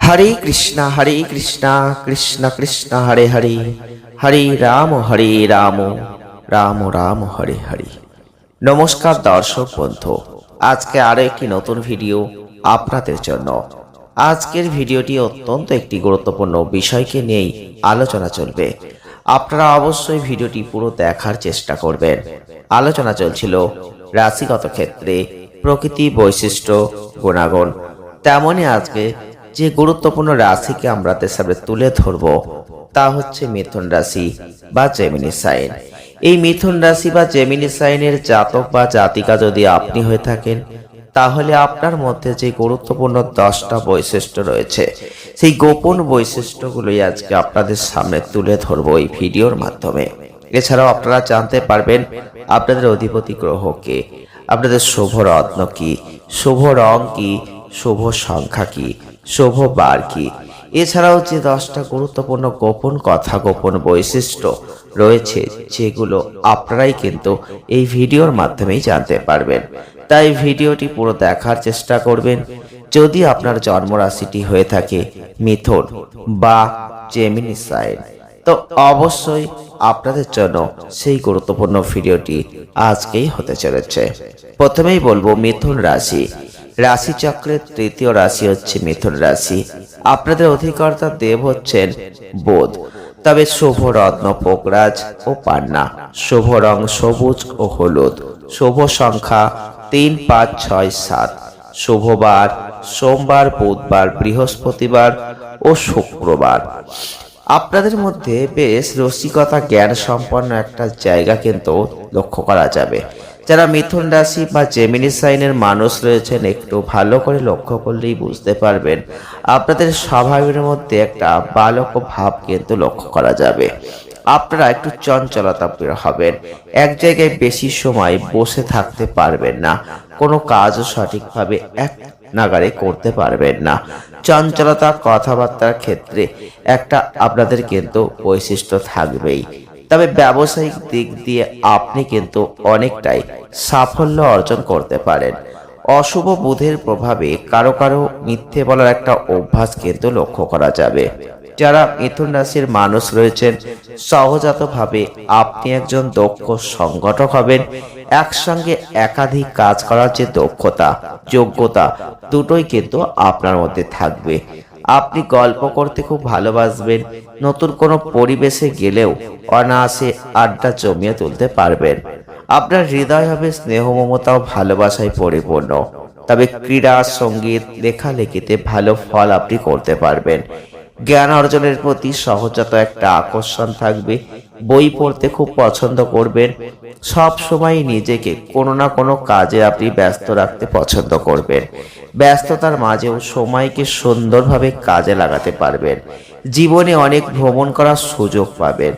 হরে কৃষ্ণ হরে কৃষ্ণ কৃষ্ণ কৃষ্ণ হরে হরে হরে রাম হরে রাম রাম রাম হরে হরে নমস্কার দর্শক বন্ধু, আজকে আরও একটি নতুন ভিডিও আপনাদের জন্য। আজকের ভিডিওটি অত্যন্ত একটি গুরুত্বপূর্ণ বিষয়কে নিয়েই আলোচনা চলবে। আপনারা অবশ্যই ভিডিওটি পুরো দেখার চেষ্টা করবেন। আলোচনা চলছিল রাশিগত ক্ষেত্রে প্রকৃতি বৈশিষ্ট্য, গুণাগুণ। তেমনই আজকে যে গুরুত্বপূর্ণ রাশিকে আমরা সামনে তুলে ধরব, তা হচ্ছে মিথুন রাশি বা জেমিনি সাইন এই মিথুন রাশি বা জেমিনি সাইনের জাতক বা জাতিকা যদি আপনি হয়ে থাকেন তাহলে আপনার মধ্যে যে গুরুত্বপূর্ণ দশটা বৈশিষ্ট্য রয়েছে, সেই গোপন বৈশিষ্ট্যগুলোই আজকে আপনাদের সামনে তুলে ধরব এই ভিডিওর মাধ্যমে। এছাড়াও আপনারা জানতে পারবেন আপনাদের অধিপতি গ্রহকে আপনাদের শুভ রত্ন কি, শুভ রং কি, শুভ সংখ্যা কি, শুভ বার কি। এছাড়াও যে দশটা গুরুত্বপূর্ণ গোপন কথা, গোপন বৈশিষ্ট্য রয়েছে, যেগুলো আপনারাই কিন্তু এই ভিডিওর মাধ্যমেই জানতে পারবেন। তাই ভিডিওটি পুরো দেখার চেষ্টা করবেন। যদি আপনার জন্মরাশিটি হয়ে থাকে মিথুন বা জেমিনি সাইন তো অবশ্যই আপনাদের জন্য সেই গুরুত্বপূর্ণ ভিডিওটি আজকেই হতে চলেছে। প্রথমেই বলব মিথুন রাশি। রাশি চক্রের তৃতীয় রাশি হচ্ছে মিথুন রাশি। আপনাদের অধিকর্তা দেব হচ্ছেন বোধ। তবে শুভ রত্ন পোকরাজ ও পান্না, শুভ রং সবুজ ও হলুদ, শুভ সংখ্যা তিন পাঁচ ছয় সাত, শুভবার, সোমবার, বুধবার, বৃহস্পতিবার ও শুক্রবার। আপনাদের মধ্যে বেশ রসিকতা জ্ঞান সম্পন্ন একটা জায়গা কিন্তু লক্ষ্য করা যাবে। যারা মিথুন রাশি বা জেমিনি সাইনের মানুষ রয়েছেন, একটু ভালো করে লক্ষ্য করলেই বুঝতে পারবেন। আপনাদের স্বভাবের মধ্যে একটা বালক ভাব কিন্তু লক্ষ্য করা যাবে। আপনারা একটু চঞ্চলতা হবেন। এক জায়গায় বেশি সময় বসে থাকতে পারবেন না। কোনো কাজও সঠিকভাবে এক নাগারে করতে পারবেন না। চঞ্চলতা কথাবার্তার ক্ষেত্রে একটা আপনাদের কিন্তু বৈশিষ্ট্য থাকবেই। তবে ব্যবসায়িক দিক দিয়ে আপনি কিন্তু অনেকটাই সাফল্য অর্জন করতে পারেন। অশুভ বুধের প্রভাবে কারও কারও মিথ্যে বলার একটা অভ্যাস কিন্তু লক্ষ্য করা যাবে। যারা মিথুন রাশির মানুষ রয়েছেন, সহজাতভাবে আপনি একজন দক্ষ সংগঠক হবেন। একসঙ্গে একাধিক কাজ করার যে দক্ষতা, যোগ্যতা, দুটোই কিন্তু আপনার মধ্যে থাকবে। আপনি গল্প করতে খুব ভালোবাসবেন, নতুন কোনো পরিবেশে গেলেও অনায়াসে আড্ডা জমিয়ে তুলতে পারবেন। আপনার হৃদয় হবে স্নেহ, মমতা ও ভালোবাসায় পরিপূর্ণ। তবে ক্রীড়া, সংগীত, লেখালেখিতে ভালো ফল আপনি করতে পারবেন। জ্ঞান অর্জনের প্রতি সহজাত একটা আকর্ষণ থাকবে বই পড়তে খুব পছন্দ করবেন। সব সময় নিজেকে কোনো না কোনো কাজে আপনি ব্যস্ত রাখতে পছন্দ করবেন। ব্যস্ততার মাঝেও সময়কে সুন্দরভাবে কাজে লাগাতে পারবেন। জীবনে অনেক ভ্রমণ করার সুযোগ পাবেন।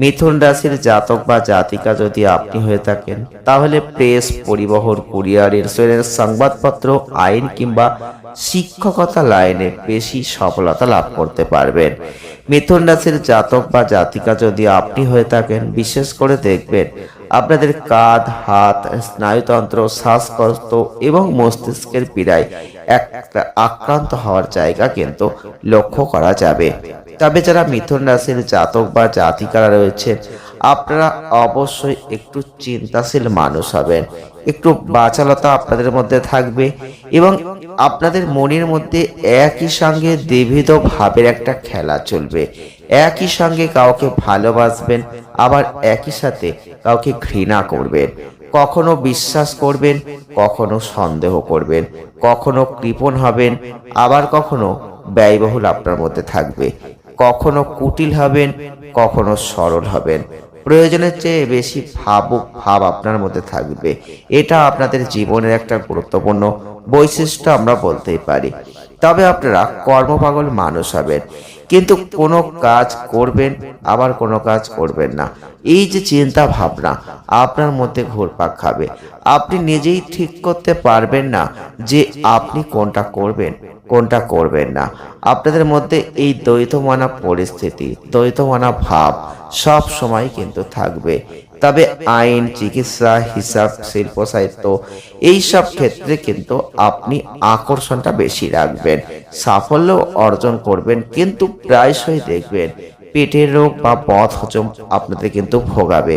মিথুন রাশির জাতক বা জাতিকা যদি আপনি হয়ে থাকেন, তাহলে প্রেস, পরিবহন, কুরিয়ার ইন্স্যুরেন্স সংবাদপত্র, আইন কিংবা শিক্ষকতা লাইনে বেশি সফলতা লাভ করতে পারবেন। মিথুন রাশির জাতক বা জাতিকা যদি আপনি হয়ে থাকেন, বিশেষ করে দেখবেন আপনাদের কাঁধ, হাত, স্নায়ুতন্ত্র, শ্বাসকষ্ট এবং মস্তিষ্কের পীড়ায় একটা আক্রান্ত হওয়ার জায়গা কিন্তু লক্ষ্য করা যাবে। তবে যারা মিথুন রাশির জাতক বা জাতিকারা রয়েছেন, আপনারা অবশ্যই একটু চিন্তাশীল মানুষ হবেন। একটু বাচালতা আপনাদের মধ্যে থাকবে এবং আপনাদের মনের মধ্যে একই সঙ্গে দ্বিবিধ ভাবের একটা খেলা চলবে। একই সঙ্গে কাউকে ভালোবাসবেন, আবার একই সাথে কাউকে ঘৃণা করবেন। কখনো বিশ্বাস করবেন, কখনো সন্দেহ করবেন, কখনো কৃপণ হবেন, আবার কখনো ব্যয়বহুল আপনার মধ্যে থাকবে। কখনো কুটিল হবেন, কখনো সরল হবেন। প্রয়োজনের চেয়ে বেশি ভাবুক ভাব আপনার মধ্যে থাকবে। এটা আপনাদের জীবনের একটা গুরুত্বপূর্ণ বৈশিষ্ট্য আমরা বলতেই পারি। তবে আপনারা কর্মপাগল মানুষ হবেন। কিন্তু কোনো কাজ করবেন, আবার কোনো কাজ করবেন না। এই যে চিন্তা ভাবনা, আপনার মধ্যে ঘুরপাক খাবে। আপনি নিজেই ঠিক করতে পারবেন না যে আপনি কোনটা করবেন কোনটা করবেন না। আপনাদের মধ্যে এই দ্বৈতমানা পরিস্থিতি, দ্বৈতমানা ভাব সব সময় কিন্তু থাকবে। তবে আইন, চিকিৎসা, হিসাব, শিল্প, সাহিত্য, এই সব ক্ষেত্রে কিন্তু আপনি আকর্ষণটা বেশি রাখবেন। সাফল্য অর্জন করবেন, কিন্তু প্রায়শই দেখবেন পেটের রোগ বা পথ হজম আপনাদের কিন্তু ভোগাবে।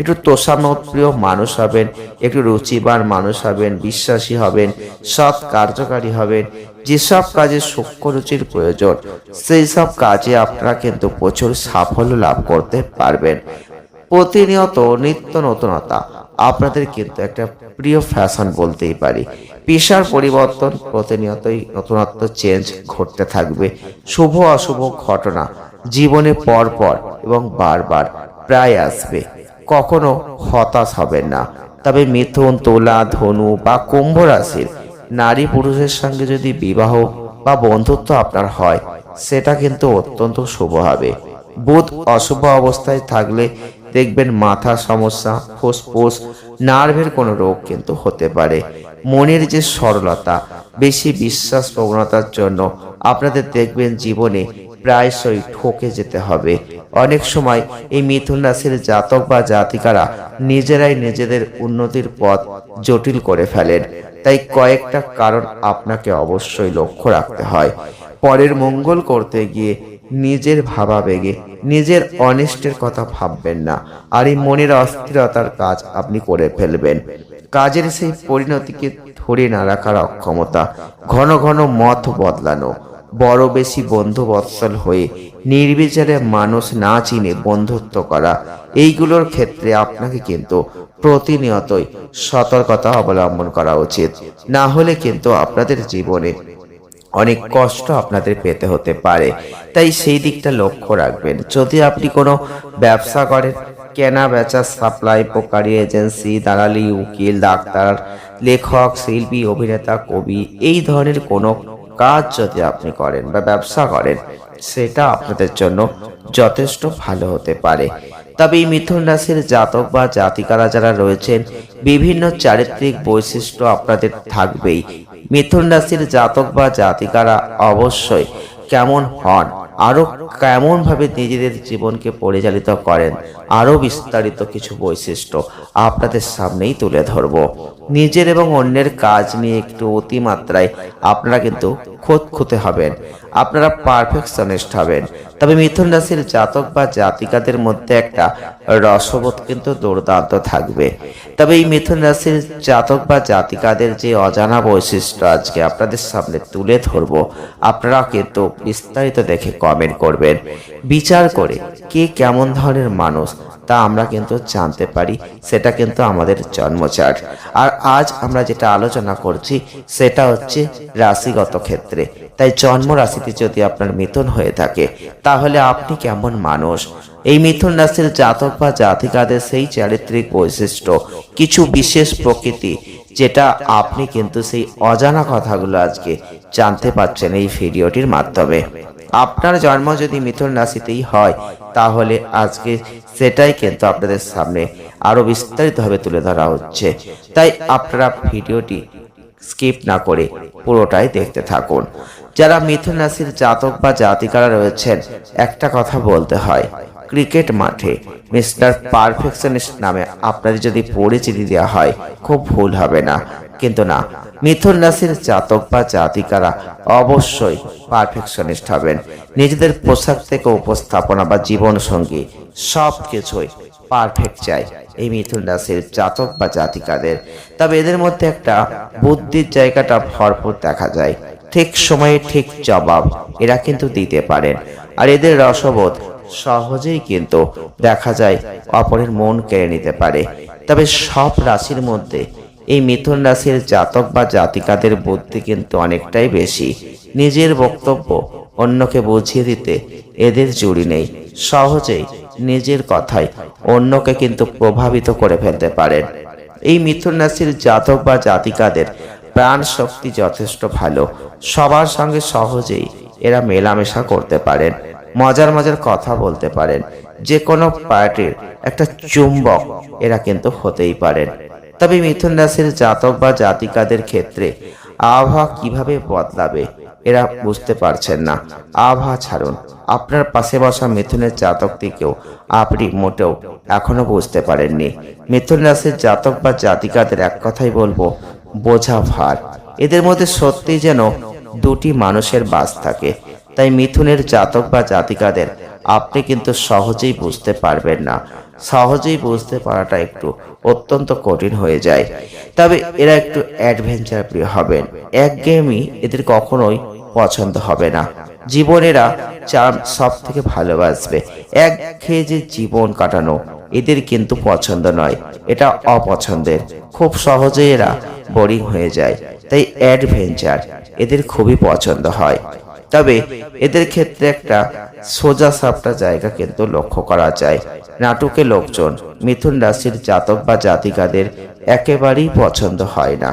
একটু তোষামপ্রিয় মানুষ হবেন, একটু রুচিবান মানুষ হবেন, বিশ্বাসী হবেন, সৎ কার্যকারী হবেন, যেসব কাজে সূক্ষ্ম রুচির প্রয়োজন সেই সব কাজে আপনারা কিন্তু প্রচুর সাফল্য লাভ করতে পারবেন। প্রতিনিয়ত নিত্য নতুনতা আপনাদের কিন্তু একটা প্রিয় ফ্যাশন বলতেই পারি। পেশার পরিবর্তন প্রতিনিয়তই নতুনত্ব চেঞ্জ ঘটতে থাকবে। শুভ অশুভ ঘটনা জীবনে পর পর এবং বারবার প্রায় আসবে। কখনো হতাশ হবেন না। তবে মিথুন, তোলা, ধনু বা কুম্ভ রাশির নারী পুরুষের সঙ্গে যদি বিবাহ বা বন্ধুত্ব আপনার হয়, সেটা কিন্তু অত্যন্ত শুভ হবে। বুধ অশুভ অবস্থায় থাকলে দেখবেন মাথা সমস্যা, ফুসফুস, নার্ভের কোনো রোগ কিন্তু হতে পারে। মনের যে সরলতা, বেশি বিশ্বাস প্রবণতার জন্য আপনাদের দেখবেন জীবনে প্রায়শই ঠকে যেতে হবে। অনেক সময় এই মিথুন রাশির জাতক বা জাতিকারা নিজেরাই নিজেদের উন্নতির পথ জটিল করে ফেলেন। তাই কয়েকটা কারণ আপনাকে অবশ্যই লক্ষ্য রাখতে হয়। পরের মঙ্গল করতে গিয়ে নিজের ভাবাবেগে, নিজের অনিষ্টের কথা ভাববেন না আর এই মনের অস্থিরতার কাজ আপনি করে ফেলবেন। কাজের সেই পরিণতিকে ধরে না রাখার অক্ষমতা, ঘন ঘন মত বদলানো বড় বেশি বন্ধু বৎসল হয়ে নির্বিচারে মানুষ না চিনে বন্ধুত্ব করা। এইগুলোর ক্ষেত্রে আপনাকে কিন্তু প্রতিনিয়তই সতর্কতা অবলম্বন করা উচিত। না হলে কিন্তু আপনাদের জীবনে অনেক কষ্ট আপনাদের পেতে হতে পারে। তাই সেই দিকটা লক্ষ্য রাখবেন। যদি আপনি কোনো ব্যবসা করেন, কেনা বেচা, সাপ্লাই, পোকারি এজেন্সি, দালালি, উকিল, ডাক্তার, লেখক, শিল্পী, অভিনেতা, কবি, এই ধরনের কোনো কাজ যদি আপনি করেন বা ব্যবসা করেন, সেটা আপনাদের জন্য যথেষ্ট ভালো হতে পারে। তবে এই মিথুন রাশির জাতক বা জাতিকারা যারা রয়েছেন, বিভিন্ন চারিত্রিক বৈশিষ্ট্য আপনাদের থাকবেই। মিথুন রাশির জাতক বা জাতিকারা অবশ্যই কেমন হন? আরও কেমন ভাবে নিজেদের জীবনকে পরিচালিত করেন, আরও বিস্তারিত কিছু বৈশিষ্ট্য আপনাদের সামনেই তুলে ধরব। নিজের এবং অন্যের কাজ নিয়ে একটু অতিমাত্রায় আপনারা কিন্তু খোদ খুঁতে হবেন। আপনারা পারফেকশনিস্ট হবেন তবে মিথুন রাশির জাতক বা জাতিকাদের মধ্যে একটা রসবোধ কিন্তু দুর্দান্ত থাকবে। তবে এই মিথুন রাশির জাতক বা জাতিকাদের যে অজানা বৈশিষ্ট্য আজকে আপনাদের সামনে তুলে ধরব আপনারা কিন্তু বিস্তারিত দেখে কমেন্ট করবেন। বিচার করে কে কেমন ধরনের মানুষ তা আমরা কিন্তু জানতে পারি, সেটা কিন্তু আমাদের জন্মচার। আর আজ আমরা যেটা আলোচনা করছি, সেটা হচ্ছে রাশিগত ক্ষেত্রে। তাই জন্ম রাশিতে যদি আপনার মিথুন হয়ে থাকে, তাহলে আপনি কেমন মানুষ? এই মিথুন রাশির জাতক বা জাতিকাদের সেই চারিত্রিক বৈশিষ্ট্য, কিছু বিশেষ প্রকৃতি, যেটা আপনি কিন্তু সেই অজানা কথাগুলো আজকে জানতে পারছেন এই ভিডিওটির মাধ্যমে। আপনার জন্ম যদি মিথুন রাশিতেই হয়, তাহলে আজকে সেটাই কিন্তু আপনাদের সামনে আরও বিস্তারিতভাবে তুলে ধরা হচ্ছে। তাই আপনারা ভিডিওটি স্কিপ না করে পুরোটাই দেখতে থাকুন। যারা মিথুন রাশির জাতক বা জাতিকারা রয়েছেন, একটা কথা বলতে হয়, ক্রিকেট মাঠে মিস্টার পারফেকশনিস্ট নামে আপনাদের যদি পরিচিতি দেওয়া হয়, খুব ভুল হবে না। কিন্তু না মিথুন রাশির জাতক বা জাতিকারা অবশ্যই পারফেকশনিস্ট হবেন। নিজেদের পোশাক থেকে উপস্থাপনা বা জীবন সঙ্গী সব কিছুই পারফেক্ট চাই এই মিথুন রাশির জাতক বা জাতিকাদের। তবে এদের মধ্যে একটা বুদ্ধির জায়গাটা ভরপুর দেখা যায়। ঠিক সময়ে ঠিক জবাব এরা কিন্তু দিতে পারেন। আর এদের রসবোধ সহজেই কিন্তু দেখা যায় অপরের মন কেড়ে নিতে পারে। তবে সব রাশির মধ্যে এই মিথুন রাশির জাতক বা জাতিকাদের বুদ্ধি কিন্তু অনেকটাই বেশি। নিজের বক্তব্য অন্যকে বুঝিয়ে দিতে এদের জুড়ি নেই। সহজেই নিজের কথায় অন্যকে কিন্তু প্রভাবিত করে ফেলতে পারেন। এই মিথুন রাশির জাতক বা জাতিকাদের প্রাণ শক্তি যথেষ্ট ভালো। সবার সঙ্গে সহজেই এরা মেলামেশা করতে পারেন, মজার মজার কথা বলতে পারেন। যে কোনো পার্টির একটা চুম্বক এরা কিন্তু হতেই পারেন। তবে মিথুন রাশির জাতক বা জাতিকাদের ক্ষেত্রে আবহাওয়া কীভাবে বদলাবে, এরা বুঝতে পারছেন না। আবহাওয়া ছাড়ুন। আপনার পাশে বসা মিথুনের জাতকটিকেও আপনি মোটেও এখনও বুঝতে পারেননি। মিথুন রাশির জাতক বা জাতিকাদের এক কথাই বলব, বোঝা ভার। এদের মধ্যে সত্যি যেন দুটি মানুষের বাস থাকে। তাই মিথুনের জাতক বা জাতিকাদের আপনি কিন্তু সহজেই বুঝতে পারবেন না। সহজেই বুঝতে পারাটা একটু অত্যন্ত কঠিন হয়ে যায়। তবে এরা একটু অ্যাডভেঞ্চার প্রিয় হবেন। এক গেমই এদের কখনোই পছন্দ হবে না। জীবনেরা চার সব থেকে ভালোবাসবে। এক খেয়ে যে জীবন কাটানো, এদের কিন্তু পছন্দ নয়। এটা অপছন্দের। খুব সহজে এরা বোরিং হয়ে যায়। তাই অ্যাডভেঞ্চার এদের খুবই পছন্দ হয়। তবে এদের ক্ষেত্রে একটা সোজা সাপটা জায়গা কিন্তু লক্ষ্য করা যায়। নাটকে লোকজন মিথুন রাশির জাতক বা জাতিকাদের একেবারেই পছন্দ হয় না।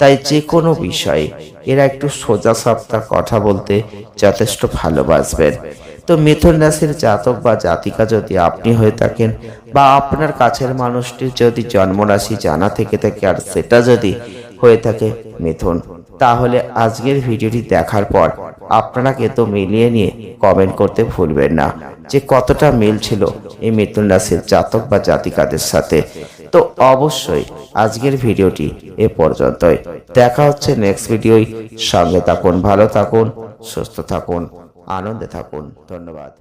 তাই যে কোনো বিষয়ে এরা একটু সোজা সাপটা কথা বলতে যথেষ্ট ভালোবাসবেন। তো মিথুন রাশির জাতক বা জাতিকা যদি আপনি হয়ে থাকেন বা আপনার কাছের মানুষটির যদি জন্মরাশি জানা থেকে থাকে আর সেটা যদি হয়ে থাকে মিথুন, তাহলে আজকের ভিডিওটি দেখার পর আপনারা তো মিলিয়ে নিয়ে কমেন্ট করতে ভুলবেন না। যে কতটা মিল ছিল এই মিথুন রাশির জাতক বা জাতিকাদের সাথে। তো অবশ্যই আজকের ভিডিওটি এ পর্যন্তই। দেখা হচ্ছে নেক্সট ভিডিওই সঙ্গে থাকুন, ভালো থাকুন, সুস্থ থাকুন, আনন্দে থাকুন। ধন্যবাদ।